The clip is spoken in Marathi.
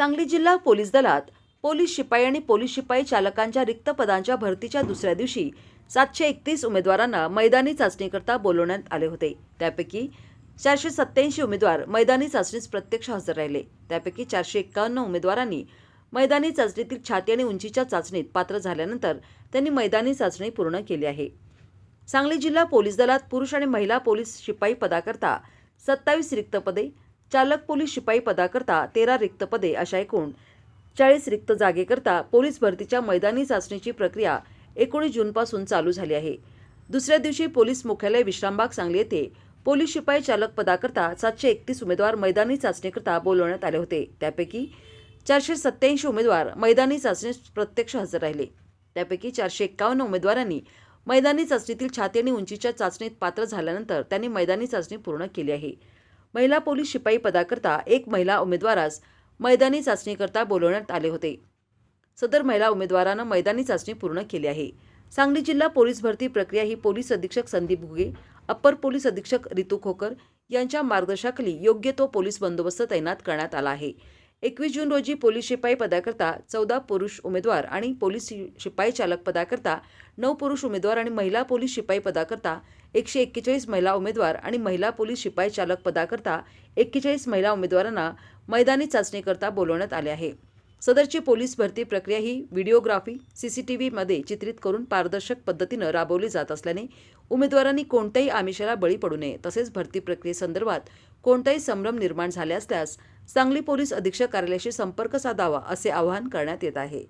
सांगली जिल्हा पोलीस दलात पोलीस शिपाई आणि पोलीस शिपाई चालकांच्या रिक्त पदांच्या भरतीच्या दुसऱ्या दिवशी सातशे एकतीस उमेदवारांना मैदानी चाचणीकरता बोलवण्यात आले होते. त्यापैकी चारशे सत्याऐंशी उमेदवार मैदानी चाचणीस प्रत्यक्ष हजर राहिले. त्यापैकी चारशे एक्कावन्न उमेदवारांनी मैदानी चाचणीतील छाती आणि उंचीच्या चाचणीत पात्र झाल्यानंतर त्यांनी मैदानी चाचणी पूर्ण केली आहे. सांगली जिल्हा पोलीस दलात पुरुष आणि महिला पोलीस शिपाई पदाकरता सत्तावीस रिक्त पदे चालक पोलीस शिपाई पदाकरता तेरा रिक्त पदे अशा एकूण चाळीस रिक्त जागेकरता पोलीस भरतीच्या मैदानी चाचणीची प्रक्रिया एकोणीस जूनपासून चालू झाली आहे. दुसऱ्या दिवशी पोलीस मुख्यालय विश्रामबाग सांगली येथे पोलीस शिपाई चालक पदाकरता सातशे एकतीस उमेदवार मैदानी चाचणीकरता बोलवण्यात आले होते. त्यापैकी चारशे सत्याऐंशी उमेदवार मैदानी चाचणीस प्रत्यक्ष हजर राहिले. त्यापैकी चारशे एक्कावन्न उमेदवारांनी मैदानी चाचणीतील छाती आणि उंचीच्या चाचणीत पात्र झाल्यानंतर त्यांनी मैदानी चाचणी पूर्ण केली आहे. महिला पोलीस शिपाई पदाकरता एक महिला उमेदवारास मैदानी चाचणीकरता बोलवण्यात आले होते. सदर महिला उमेदवारानं मैदानी चाचणी पूर्ण केली आहे. सांगली जिल्हा पोलीस भरती प्रक्रिया ही पोलीस अधीक्षक संदीप घुगे अप्पर पोलीस अधीक्षक रितू खोकर यांच्या मार्गदर्शनाखाली योग्य तो पोलीस बंदोबस्त तैनात करण्यात आला आहे. एकवीस जून रोजी पोलीस शिपाई पदाकरता चौदा पुरुष उमेदवार आणि पोलीस शिपाई चालक पदाकरता नऊ पुरुष उमेदवार आणि महिला पोलीस शिपाई पदाकरता एकशे एक्केचाळीस महिला उमेदवार आणि महिला पोलीस शिपाई चालक पदाकरता एक्केचाळीस महिला उमेदवारांना मैदानी चाचणीकरता बोलवण्यात आले आहे. सदरची पोलीस भरती प्रक्रिया ही व्हिडिओग्राफी सीसीटीव्हीमध्ये चित्रित करून पारदर्शक पद्धतीनं राबवली जात असल्याने उमेदवारांनी कोणत्याही आमिषाला बळी पडू नये. तसेच भरती प्रक्रियेसंदर्भात कोणताही संभ्रम निर्माण झाले असल्यास सांगली पोलीस अधीक्षक कार्यालयाशी संपर्क साधावा असे आवाहन करण्यात येत आहे.